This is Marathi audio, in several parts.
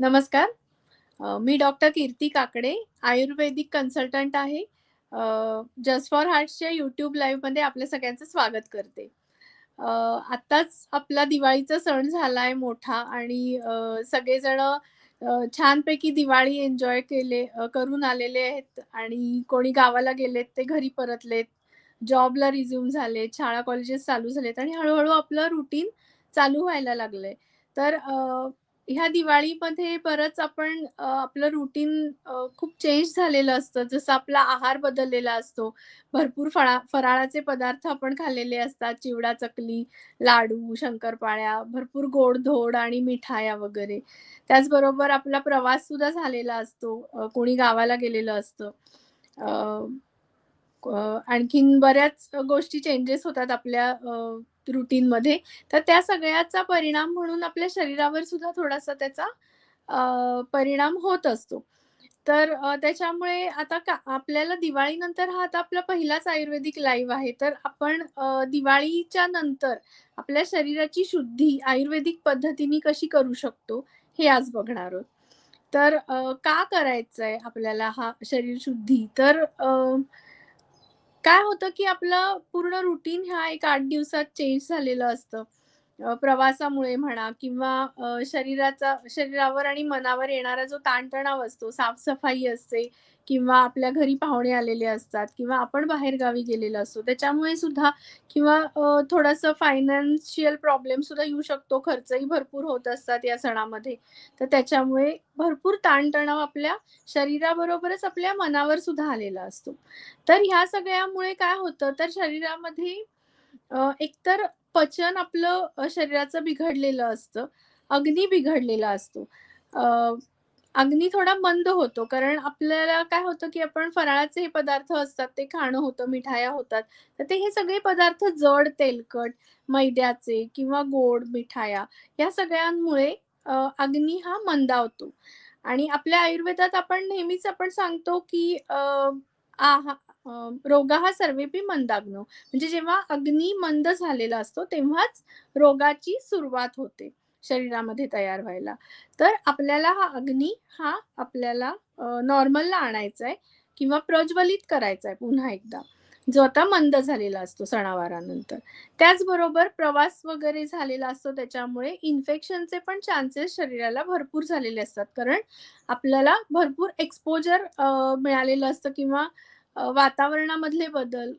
नमस्कार. मी doctor Kirti Kakade, ayurvedic consultant आहे. जस्ट फॉर हार्टच्या यूट्यूब लाईव्हमध्ये आपल्या सगळ्यांचं स्वागत करते. आत्ताच आपला दिवाळीचा सण झाला आहे मोठा आणि सगळेजण छानपैकी दिवाळी एन्जॉय केले करून आलेले आहेत आणि कोणी गावाला गेलेत, ते घरी परतलेत. जॉबला रिझ्यूम झाले, शाळा कॉलेजेस चालू झालेत आणि हळूहळू आपलं रुटीन चालू व्हायला लागलंय. तर ह्या दिवाळीमध्ये बरंच आपण आपलं रुटीन खूप चेंज झालेलं असतं. जसं आपला आहार बदललेला असतो. भरपूर फळा फराळाचे पदार्थ आपण खाल्लेले असतात. चिवडा, चकली, लाडू, शंकरपाळ्या, भरपूर गोड-धोड आणि मिठाया वगैरे. त्याचबरोबर आपला प्रवास सुद्धा झालेला असतो. कोणी गावाला गेलेलं असतं. आणखीन बऱ्याच गोष्टी चेंजेस होतात आपल्या रुटीन मध्ये तर त्या सगळ्याचा परिणाम म्हणून आपल्या शरीरावर सुद्धा थोडासा त्याचा परिणाम होत असतो. तर त्याच्यामुळे आता का आपल्याला दिवाळीनंतर हा आता आपला पहिलाच आयुर्वेदिक लाईव्ह आहे. तर आपण दिवाळीच्या नंतर आपल्या शरीराची शुद्धी आयुर्वेदिक पद्धतीने कशी करू शकतो, हे आज बघणार आहोत. तर का का करायचंय आपल्याला हा शरीर शुद्धी? तर काय होतं, की आपलं पूर्ण रुटीन ह्या एक आठ दिवसात चेंज झालेलं असतं. प्रवासामुळे म्हणा किंवा शरीराचा शरीरावर आणि मनावर येणारा जो ताणतणाव असतो, साफसफाई असते किंवा आपल्या घरी पाहुणे आलेले असतात किंवा आपण बाहेरगावी गेलेलो असतो. त्याच्यामुळे सुद्धा किंवा थोडासा फायनान्शियल प्रॉब्लेम सुद्धा येऊ शकतो. खर्चही भरपूर होत असतात या सणामध्ये. तर त्याच्यामुळे भरपूर ताणतणाव आपल्या शरीराबरोबरच आपल्या मनावर सुद्धा आलेला असतो. तर ह्या सगळ्यामुळे काय होतं, तर शरीरामध्ये एकतर पचन आपलं शरीराचं बिघडलेलं असतं. अग्नी बिघडलेला असतो. अग्नी थोडा मंद होतो. कारण आपल्याला काय होतं, की आपण फराळाचे हे पदार्थ असतात ते खाणं होतं, मिठाया होतात. तर ते हे सगळे पदार्थ जड, तेलकट, मैद्याचे किंवा गोड मिठाया या सगळ्यांमुळे अग्नी हा मंदावतो. आणि आपल्या आयुर्वेदात आपण नेहमीच आपण सांगतो, की अ, आहा अ, रोगाः सर्वेपि मंदाग्नो. म्हणजे जेव्हा अग्नी मंद झालेला असतो, तेव्हाच रोगाची सुरुवात होते शरीरामध्ये तयार व्हायला. तर आपल्याला हा अग्नी हा आपल्याला नॉर्मलला आणायचा आहे किंवा प्रज्वलित करायचा आहे पुन्हा एकदा, जो आता मंद झालेला असतो सणावारानंतर. त्याचबरोबर प्रवास वगैरे झालेला असतो त्याच्यामुळे इन्फेक्शनचे पण चान्सेस शरीराला भरपूर झालेले असतात. कारण आपल्याला भरपूर एक्सपोजर मिळालेलं असतं किंवा वातावरणामधले बदल,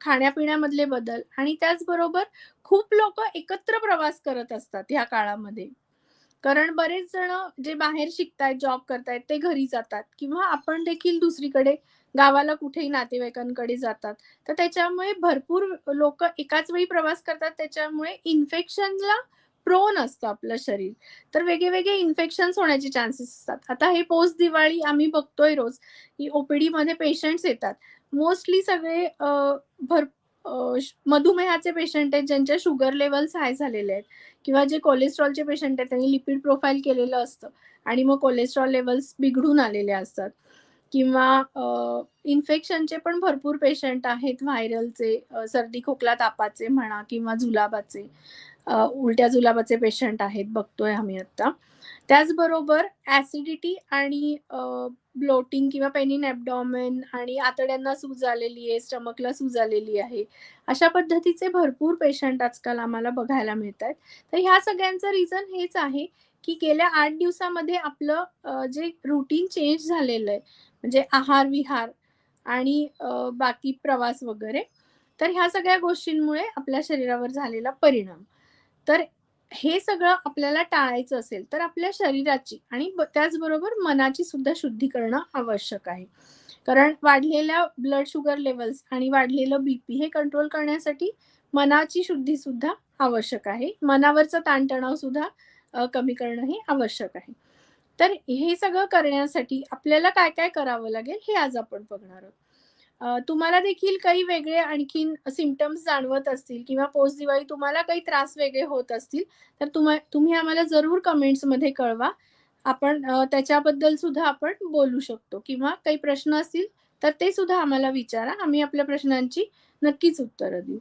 खाण्यापिण्यामधले बदल आणि त्याचबरोबर खूप लोक एकत्र प्रवास करत असतात ह्या काळामध्ये. कारण बरेच जण जे बाहेर शिकतायत, जॉब करतायत, ते घरी जातात किंवा आपण देखील दुसरीकडे गावाला कुठेही नातेवाईकांकडे जातात. तर त्याच्यामुळे भरपूर लोक एकाच वेळी प्रवास करतात. त्याच्यामुळे इन्फेक्शनला प्रोन असतं आपलं शरीर. तर वेगळे-वेगळे इन्फेक्शन्स होण्याचे चान्सेस असतात. आता हे पोस्ट दिवाळी आम्ही बघतोय रोज, की ओपीडी मध्ये पेशंट्स येतात. मोस्टली सगळे भर मधुमेहाचे पेशंट आहेत, ज्यांच्या शुगर लेवल्स हाय झालेले आहेत किंवा जे कोलेस्ट्रॉलचे पेशंट आहेत, त्यांनी लिपिड प्रोफाईल केलेलं असतं आणि मग कोलेस्ट्रॉल लेव्हल्स बिघडून आलेले असतात किंवा इन्फेक्शनचे पण भरपूर पेशंट आहेत व्हायरलचे, सर्दी, खोकला, तापाचे म्हणा किंवा जुलाबाचे. उलट्या जुलाबाचे पेशंट आहेत बघतोय आम्ही आता त्याचबरोबर ऍसिडिटी आणि ब्लोटिंग किंवा पेनिन ॲबडॉमेन आणि आतड्यांना सूज आलेली आहे, स्टमकला सूज आलेली आहे. अशा पद्धतीचे भरपूर पेशंट आजकाल आम्हाला बघायला मिळतायत. तर ह्या सगळ्यांचं रिझन हेच आहे, की गेल्या आठ दिवसामध्ये आपलं जे रुटीन चेंज झालेलं आहे. म्हणजे आहार-विहार आणि बाकी प्रवास वगैरे. तर ह्या सगळ्या गोष्टींमुळे आपल्या शरीरावर झालेला परिणाम. तर हे सगळं आपल्याला टाळायचं असेल, तर आपल्या शरीराची आणि त्याचबरोबर मनाची सुद्धा शुद्धी करणं आवश्यक आहे. कारण वाढलेल्या ब्लड शुगर लेवल्स आणि वाढलेलं बीपी हे कंट्रोल करण्यासाठी मनाची शुद्धी सुद्धा आवश्यक आहे. मनावरचा ताणतणाव सुद्धा कमी करणं हे आवश्यक आहे. तर हे सगळं करण्यासाठी आपल्याला काय-काय करावं लागेल, हे आज आपण बघणार आहोत. तुम्हाला देखील काही वेगळे आणखीन सिमटम्स जाणवत असतील किंवा पोस्ट दिवाळी तुम्हाला काही त्रास वेगळे होत असतील, तर तुम्हा तुम्ही आम्हाला जरूर कमेंट्समध्ये कळवा. आपण त्याच्याबद्दल सुद्धा आपण बोलू शकतो किंवा काही प्रश्न असतील, तर ते सुद्धा आम्हाला विचारा. आम्ही आपल्या प्रश्नांची नक्कीच उत्तरं देऊ.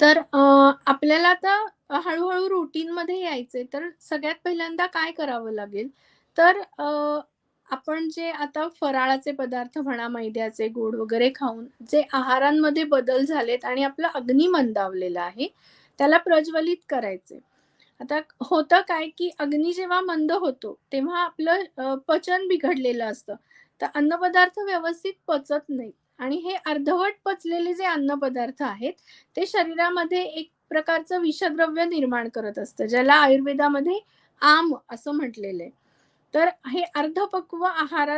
तर आपल्याला आता हळूहळू रुटीनमध्ये यायचंय, तर सगळ्यात पहिल्यांदा काय करावं लागेल? तर आपण जे आता फराळाचे पदार्थ म्हणा, मैद्याचे, गोड वगैरे खाऊन जे आहारांमध्ये बदल झालेत आणि आपलं अग्नी मंदावलेलं आहे, त्याला प्रज्वलित करायचे आता होतं काय, की अग्नी जेव्हा मंद होतो, तेव्हा आपलं पचन बिघडलेलं असतं. तर अन्नपदार्थ व्यवस्थित पचत नाहीत आणि हे अर्धवट पचलेले जे अन्नपदार्थ आहेत, ते शरीरामध्ये एक प्रकारचं विषद्रव्य निर्माण करत असतं, ज्याला आयुर्वेदामध्ये आम असं म्हटलेलं आहे. तर हे अर्धपक्व आहारा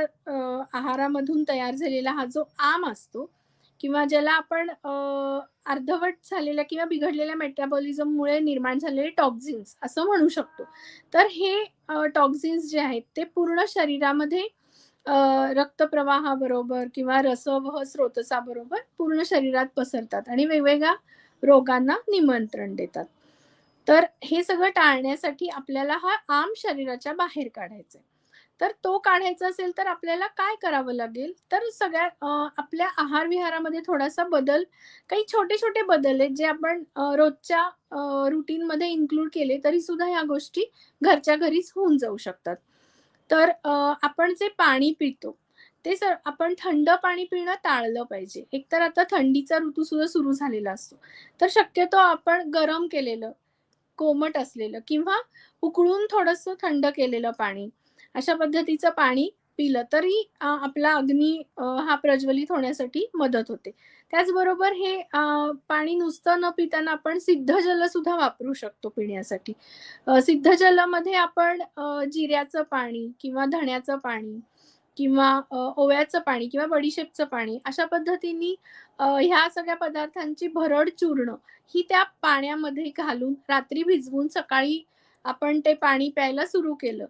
आहारामधून तयार झालेला हा जो आम असतो किंवा ज्याला आपण अर्धवट झालेल्या किंवा बिघडलेल्या मेटाबॉलिझममुळे निर्माण झालेले टॉक्झिन्स असं म्हणू शकतो. तर हे टॉक्झिन्स जे आहेत ते पूर्ण शरीरामध्ये रक्तप्रवाहाबरोबर किंवा रसवह स्रोतसाबरोबर पूर्ण शरीरात पसरतात आणि वेगवेगळ्या रोगांना निमंत्रण देतात. तर हे सगळं टाळण्यासाठी आपल्याला हा आम शरीराच्या बाहेर काढायचा आहे. तर तो काढायचा असेल तर आपल्याला काय करावं लागेल? तर सगळ्या आपल्या आहार-विहारामध्ये थोडासा बदल काही छोटे-छोटे बदल आहेत जे आपण रोजच्या रुटीन रुटीनमध्ये इन्क्लूड केले तरी सुद्धा ह्या गोष्टी घरच्या घरीच होऊन जाऊ शकतात. तर आपण जे पाणी पितो, ते सर आपण थंड पाणी पिणं टाळलं पाहिजे. एकतर आता थंडीचा ऋतू सुद्धा सुरू झालेला असतो. तर शक्यतो आपण गरम केलेलं, कोमट असलेलं किंवा उकळून थोडंसं थंड केलेलं पाणी, अशा पद्धतीचं पाणी पिलं तरी आपला अग्नी हा प्रज्वलित होण्यासाठी मदत होते. त्याचबरोबर हे पाणी नुसतं न पिताना आपण सिद्ध जल सुद्धा वापरू शकतो पिण्यासाठी. सिद्ध जलामध्ये आपण जिऱ्याचं पाणी किंवा धण्याचं पाणी किंवा ओव्याचं पाणी किंवा बडीशेपचं पाणी अशा पद्धतीने ह्या सगळ्या पदार्थांची भरड चूर्ण ही त्या पाण्यामध्ये घालून रात्री भिजवून सकाळी आपण ते पाणी प्यायला सुरू केलं,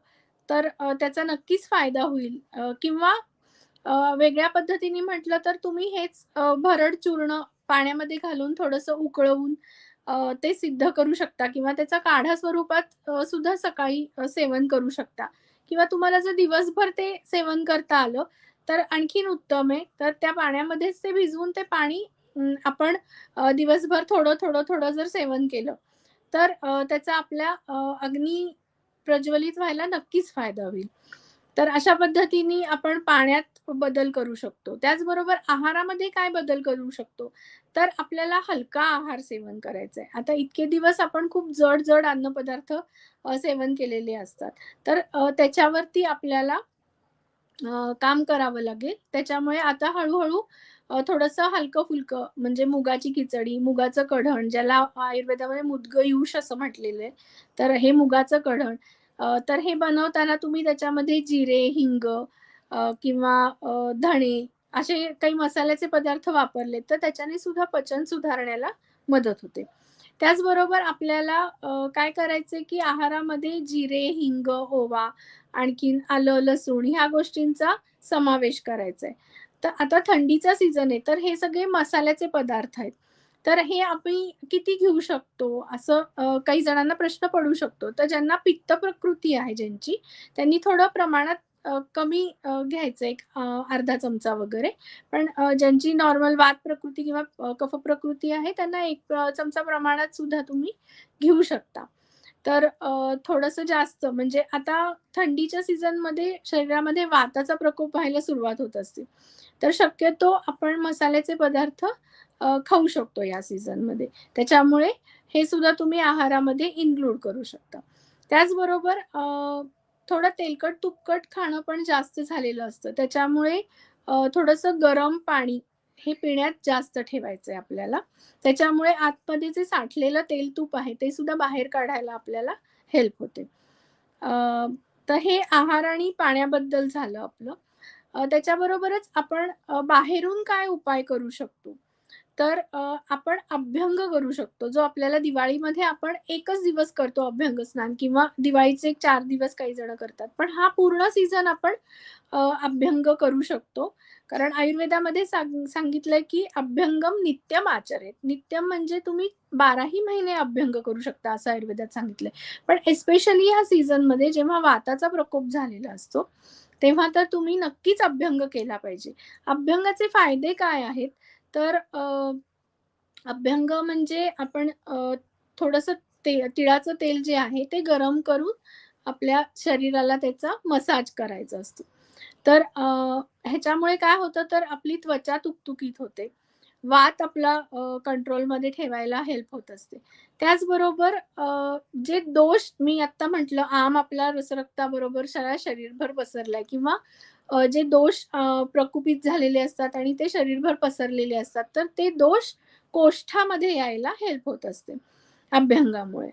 तर त्याचा नक्कीच फायदा होईल. किंवा वेगळ्या पद्धतीने म्हटलं तर तुम्ही हेच भरड चूर्ण पाण्यामध्ये घालून थोडंसं उकळवून ते सिद्ध करू शकता किंवा त्याचा काढा स्वरूपात सुद्धा सकाळी सेवन करू शकता किंवा तुम्हाला जर दिवसभर ते सेवन करता आलं, तर आणखीन उत्तम आहे. तर त्या पाण्यामध्येच ते भिजवून ते पाणी आपण दिवसभर थोडं, थोडं, थोडं जर सेवन केलं, तर त्याचा आपल्या अग्नी प्रज्वलित व्हायला नक्कीच फायदा होईल. तर अशा पद्धतीने आपण पाण्यात बदल करू शकतो. त्याचबरोबर आहारामध्ये काय बदल करू शकतो? तर आपल्याला हलका आहार सेवन करायचा आहे. आता इतके दिवस आपण खूप जड-जड अन्नपदार्थ सेवन केलेले असतात. तर त्याच्यावरती आपल्याला काम करावं लागेल. त्याच्यामुळे आता हळूहळू थोडंसं हलकं-फुलकं म्हणजे मुगाची खिचडी, मुगाचं कढण ज्याला आयुर्वेदामध्ये मुद्गयूष असं म्हटलेलं आहे. तर हे मुगाचं कढण तर हे बनवताना तुम्ही त्याच्यामध्ये जिरे, हिंग किंवा धणे असे काही मसाल्याचे पदार्थ वापरले, तर त्याच्याने सुद्धा पचन सुधारण्याला मदत होते. त्याचबरोबर आपल्याला काय करायचंय, की आहारामध्ये जिरे, हिंग, ओवा आणखीन आलं, लसूण ह्या गोष्टींचा समावेश करायचा आहे. तर आता थंडीचा सीझन आहे, तर हे सगळे मसाल्याचे पदार्थ आहेत. तर हे आम्ही किती घेऊ शकतो? असं काही जणांना प्रश्न पडू शकतो. तर ज्यांना पित्त प्रकृती आहे ज्यांची, त्यांनी थोडं प्रमाणात कमी घ्यायचं एक अर्धा चमचा वगैरे. पण ज्यांची नॉर्मल वात प्रकृती किंवा कफ प्रकृती आहे, त्यांना एक चमचा प्रमाणात सुद्धा तुम्ही घेऊ शकता. तर थोडंसं जास्त म्हणजे आता थंडीच्या सीझनमध्ये शरीरामध्ये वाताचा प्रकोप व्हायला सुरुवात होत असते. तर शक्यतो आपण मसाल्याचे पदार्थ खाऊ शकतो या सीझनमध्ये. त्याच्यामुळे हे सुद्धा तुम्ही आहारामध्ये इन्क्लूड करू शकता. त्याचबरोबर थोडं तेलकट-तुपकट खाणं पण जास्त झालेलं असतं. त्याच्यामुळे थोडंसं गरम पाणी हे पिण्यात जास्त ठेवायचंय आपल्याला. त्याच्यामुळे आतमध्ये जे साठलेलं तेल-तूप आहे, ते सुद्धा बाहेर काढायला आपल्याला हेल्प होते. तर हे आहार आणि पाण्याबद्दल झालं आपलं. त्याच्याबरोबरच आपण बाहेरून काय उपाय करू शकतो? तर आपण अभ्यंग करू शकतो. जो आपल्याला दिवाळीमध्ये आपण एकच दिवस करतो अभ्यंग स्नान किंवा दिवाळीचे चार दिवस काही जण करतात. पण हा पूर्ण सीझन आपण अभ्यंग करू शकतो. कारण आयुर्वेदामध्ये सांग सांगितलंय की अभ्यंगम नित्यम आचरेत. नित्यम म्हणजे तुम्ही 12ही महिने अभ्यंग करू शकता असं आयुर्वेदात सांगितलंय. पण एस्पेशली या सीझनमध्ये जेव्हा वाताचा प्रकोप झालेला असतो, तेव्हा तर तुम्ही नक्कीच अभ्यंग केला पाहिजे. अभ्यंगाचे फायदे काय आहेत? तर अभ्यंग म्हणजे आपण थोडस थोडंसं ते तिळाचं तेल जे आहे ते गरम करून आपल्या शरीराला त्याचा मसाज करायचा असतो. तर ह्याच्यामुळे काय होतं तर आपली त्वचा तुकतुकीत होते. वात आपला कंट्रोलमध्ये ठेवायला हेल्प होत असते. त्याचबरोबर जे दोष मी आत्ता म्हटलं आम आपल्या रसरक्ताबरोबर सगळ्या शरीरभर पसरलाय किंवा जे दोष प्रकुपित झालेले असतात आणि ते शरीरभर पसरलेले असतात, तर ते दोष कोष्ठामध्ये यायला हेल्प होत असते अभ्यंगामुळे.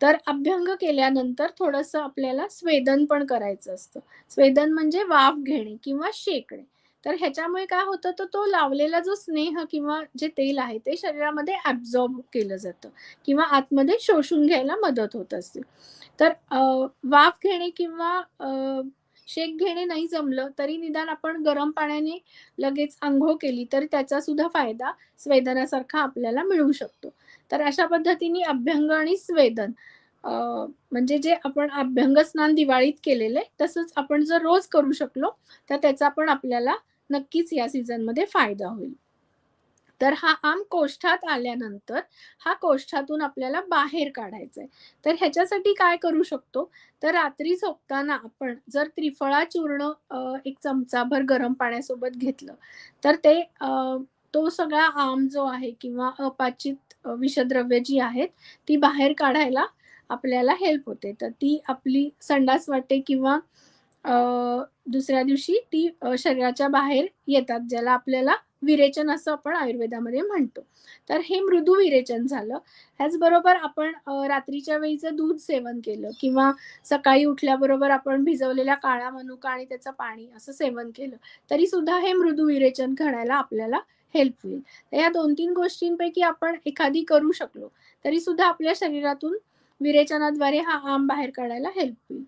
तर अभ्यंग केल्यानंतर थोडंसं आपल्याला स्वेदन पण करायचं असतं. स्वेदन म्हणजे वाफ घेणे किंवा शेकणे. तर ह्याच्यामुळे काय होतं, तर तो लावलेला जो स्नेह किंवा जे तेल आहे, ते शरीरामध्ये ॲब्झॉर्ब केलं जातं किंवा आतमध्ये शोषून घ्यायला मदत होत असते. तर वाफ घेणे किंवा शेक घेणे नाही जमलं, तरी निदान आपण गरम पाण्याने लगेच आंघोळ केली, तर त्याचा सुद्धा फायदा स्वेदनासारखा आपल्याला मिळू शकतो. तर अशा पद्धतीने अभ्यंग आणि स्वेदन म्हणजे जे आपण अभ्यंग स्नान दिवाळीत केलेले तसंच आपण जर रोज करू शकलो, तर त्याचा पण आपल्याला नक्कीच या सीझनमध्ये फायदा होईल. तर हा आम कोष्ठात आल्यानंतर हा कोष्ठातून आपल्याला बाहेर काढायचा आहे. तर ह्याच्यासाठी काय करू शकतो, तर रात्री झोपताना आपण जर त्रिफळा चूर्ण एक चमचाभर गरम पाण्यासोबत घेतलं, तर ते तो सगळा आम जो आहे किंवा अपाचित विषद्रव्य जी आहेत, ती बाहेर काढायला आपल्याला हेल्प होते. तर ती आपली संडास वाटे किंवा दुसऱ्या दिवशी ती शरीराच्या बाहेर येतात, ज्याला आपल्याला विरेचन असं आपण आयुर्वेदामध्ये म्हणतो. तर हे मृदू विरेचन झालं. ह्याचबरोबर आपण रात्रीच्या वेळीचं दूध सेवन केलं किंवा सकाळी उठल्याबरोबर आपण भिजवलेल्या काळा मनुका आणि त्याचं पाणी असं सेवन केलं, तरी सुद्धा हे मृदू विरेचन करायला आपल्याला हेल्प होईल. तर या 2-3 गोष्टींपैकी आपण एखादी करू शकलो, तरी सुद्धा आपल्या शरीरातून विरेचनाद्वारे हा आंब बाहेर काढायला हेल्प होईल.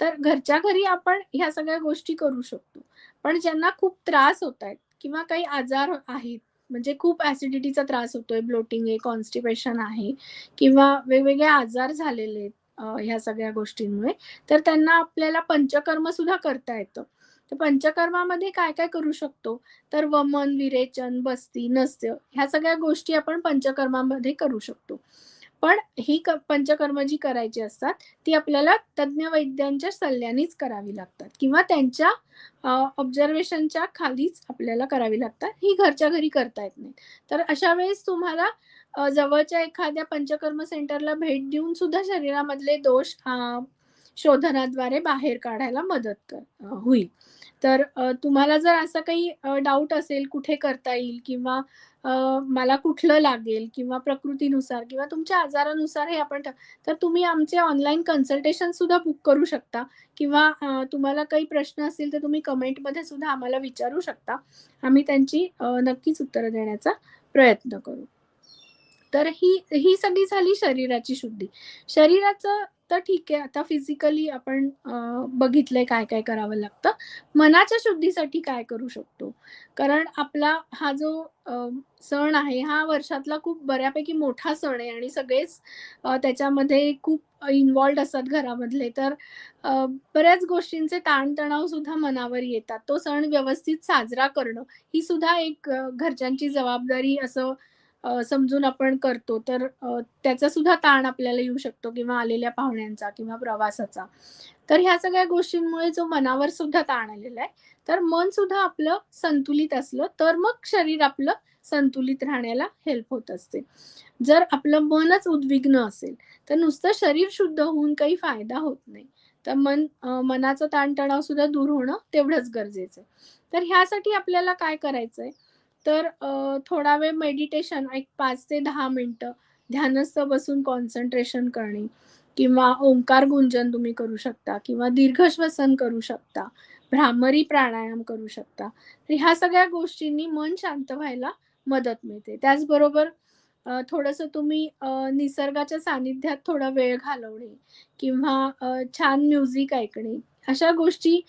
तर घरच्या घरी आपण ह्या सगळ्या गोष्टी करू शकतो. पण ज्यांना खूप त्रास होतायत किंवा काही आजार आहेत, म्हणजे खूप ऍसिडिटीचा त्रास होतोय, ब्लोटिंग आहे, कॉन्स्टिपेशन आहे किंवा वेगवेगळे आजार झालेले आहेत ह्या सगळ्या गोष्टींमुळे, तर त्यांना आपल्याला पंचकर्म सुद्धा करता येतं. तर पंचकर्मामध्ये काय-काय करू शकतो? तर वमन, विरेचन, बस्ती, नस्य ह्या सगळ्या गोष्टी आपण पंचकर्मामध्ये करू शकतो. पण ही पंचकर्म जी करायची असतात, ती आपल्याला तज्ञ वैद्यांच्या सल्ल्यानेच करावी लागतात किंवा त्यांच्या ऑब्झर्वेशनच्या खालीच आपल्याला करावी लागतात. ही घरच्या घरी करता येत नाही. तर अशा वेळेस तुम्हाला जवळच्या एखाद्या पंचकर्म सेंटरला भेट देऊन सुद्धा शरीरामधले दोष शोधनाद्वारे बाहेर काढायला मदत कर होईल. तर तुम्हाला जर असा काही डाऊट असेल कुठे करता येईल किंवा मला कुठलं लागेल किंवा प्रकृतीनुसार किंवा तुमच्या आजारानुसार हे आपण तर तुम्ही आमचे ऑनलाईन कन्सल्टेशन सुद्धा बुक करू शकता किंवा तुम्हाला काही प्रश्न असतील तर तुम्ही कमेंटमध्ये सुद्धा आम्हाला विचारू शकता. आम्ही त्यांची नक्कीच उत्तरं देण्याचा प्रयत्न करू. तर ही ही सगळी झाली शरीराची शुद्धी. शरीराचं तर ठीक आहे, आता फिजिकली आपण बघितलंय काय-काय करावं लागतं. मनाच्या शुद्धीसाठी काय करू शकतो? कारण आपला हा जो सण आहे, हा वर्षातला खूप बऱ्यापैकी मोठा सण आहे आणि सगळेच त्याच्यामध्ये खूप इन्वॉल्ड असतात घरामधले. तर बऱ्याच गोष्टींचे ताणतणाव सुद्धा मनावर येतात. तो सण व्यवस्थित साजरा करणं, ही सुद्धा एक घरच्यांची जबाबदारी असं समजून आपण करतो. तर त्याचा सुद्धा ताण आपल्याला येऊ शकतो किंवा आलेल्या पाहुण्यांचा किंवा प्रवासाचा. तर ह्या सगळ्या गोष्टींमुळे जो मनावर सुद्धा ताण आलेला आहे, तर मन सुद्धा आपलं संतुलित असलं, तर मग शरीर आपलं संतुलित राहण्याला हेल्प होत असते. जर आपलं मनच उद्विग्न असेल, तर नुसतं शरीर शुद्ध होऊन काही फायदा होत नाही. तर मन मनाचं मनाचा ताणतणाव सुद्धा दूर होणं तेवढंच गरजेचं आहे. तर ह्यासाठी आपल्याला काय करायचंय, तर थोडा वेळ मेडिटेशन एक पाच ते दहा मिनिटं ध्यानस्थ बसून कॉन्सन्ट्रेशन करणे किंवा ओंकार गुंजन तुम्ही करू शकता किंवा दीर्घ श्वसन करू शकता. भ्रामरी प्राणायाम करू शकता. तर ह्या सगळ्या गोष्टींनी मन शांत व्हायला मदत मिळते. त्याचबरोबर थोडस तुम्ही निसर्गाच्या सानिध्यात थोडा वेळ घालवणे किंवा छान म्युझिक ऐकणे, अशा गोष्टी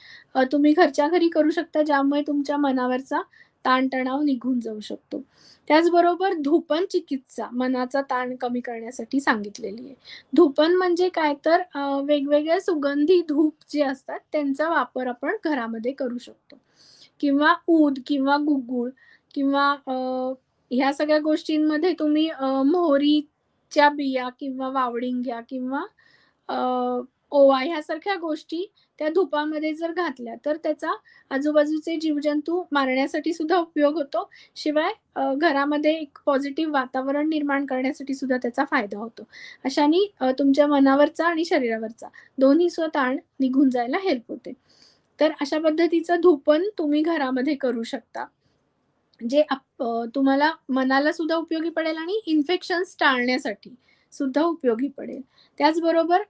तुम्ही घरच्या घरी करू शकता, ज्यामुळे तुमच्या मनावरचा ताणतणाव निघून जाऊ शकतो. त्याचबरोबर धूपन चिकित्सा मनाचा ताण कमी करण्यासाठी सांगितलेली आहे. धूपन म्हणजे काय तर वेगवेगळ्या सुगंधी धूप जे असतात त्यांचा वापर आपण घरामध्ये करू शकतो किंवा ऊद किंवा गुगुळ किंवा ह्या सगळ्या गोष्टींमध्ये तुम्ही मोहरीच्या बिया किंवा वावडिंग्या किंवा ओवा ह्यासारख्या गोष्टी त्या धुपामध्ये जर घातल्या तर त्याचा आजूबाजूचे जीवजंतू मारण्यासाठी सुद्धा उपयोग होतो. शिवाय घरामध्ये एक पॉझिटिव्ह वातावरण निर्माण करण्यासाठी सुद्धा त्याचा फायदा होतो. अशाने तुमच्या मनावरचा आणि शरीरावरचा दोन्ही ताण निघून जायला हेल्प होते. तर अशा पद्धतीचं धूपन तुम्ही घरामध्ये करू शकता. जे आप तुम्हाला मनाला सुद्धा उपयोगी पडेल आणि इन्फेक्शन्स टाळण्यासाठी सुद्धा उपयोगी पडेल. त्याचबरोबर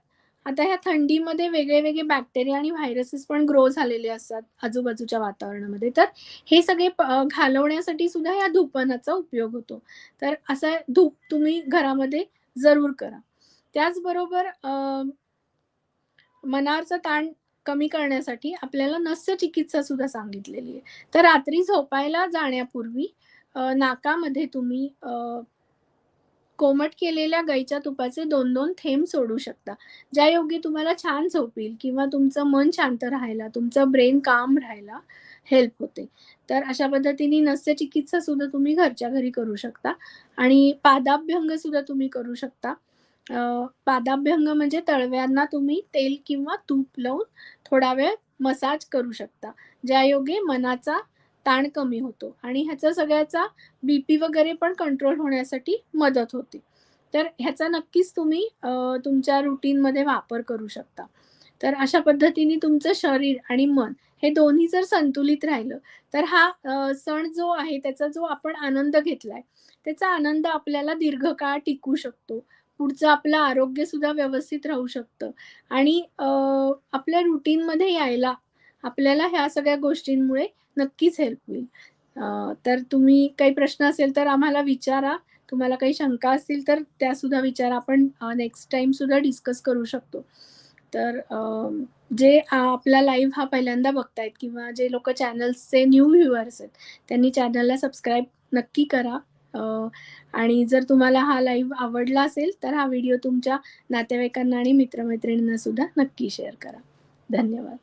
आता ह्या थंडीमध्ये वेगळे-वेगळे बॅक्टेरिया आणि व्हायरसेस पण ग्रो झालेले असतात आजूबाजूच्या वातावरणामध्ये. तर हे सगळे घालवण्यासाठी सुद्धा या धुपनाचा उपयोग होतो. तर असा धूप तुम्ही घरामध्ये जरूर करा. त्याचबरोबर मनावरचा ताण कमी करण्यासाठी आपल्याला नस्य चिकित्सा सुद्धा सांगितलेली आहे. तर रात्री झोपायला जाण्यापूर्वी नाकामध्ये तुम्ही कोमट केलेल्या गाईच्या तुपाचे 2-2 थेंब सोडू शकता. ज्या ज्यायोगे तुम्हाला छान झोपील किंवा तुमचं मन शांत राहायला, तुमचं ब्रेन काम राहायला हेल्प होते. तर अशा पद्धतीने नस्य चिकित्सा सुद्धा तुम्ही घरच्या घरी करू शकता आणि पादाभ्यंग सुद्धा तुम्ही करू शकता. पादाभ्यंग म्हणजे तळव्यांना तुम्ही तेल किंवा तूप लावून थोडा वेळ मसाज करू शकता. ज्यायोगे मनाचा ताण कमी होतो आणि ह्याचा सगळ्याचा बीपी वगैरे पण कंट्रोल होण्यासाठी मदत होते. तर ह्याचा नक्कीच तुम्ही तुमच्या रुटीनमध्ये वापर करू शकता. तर अशा पद्धतीने तुमचं शरीर आणि मन हे दोन्ही जर संतुलित राहिलं, तर हा सण जो आहे त्याचा जो आपण आनंद घेतलाय, त्याचा आनंद आपल्याला दीर्घकाळ टिकू शकतो. पुढचं आपलं आरोग्य सुद्धा व्यवस्थित राहू शकतं आणि आपल्या रुटीनमध्ये यायला आपल्याला ह्या सगळ्या गोष्टींमुळे नक्कीच हेल्प होईल. तर तुम्ही काही प्रश्न असेल तर आम्हाला विचारा. तुम्हाला काही शंका असतील तर त्यासुद्धा विचारा. आपण नेक्स्ट टाइम सुद्धा डिस्कस करू शकतो. तर जे आपला लाईव्ह हा पहिल्यांदा बघतायत किंवा जे लोक चॅनल्सचे न्यू व्ह्युअर्स आहेत, त्यांनी चॅनलला सबस्क्राईब नक्की करा. आणि जर तुम्हाला हा लाईव्ह आवडला असेल, तर हा व्हिडिओ तुमच्या नातेवाईकांना आणि मित्रमैत्रिणींना सुद्धा नक्की शेअर करा. धन्यवाद.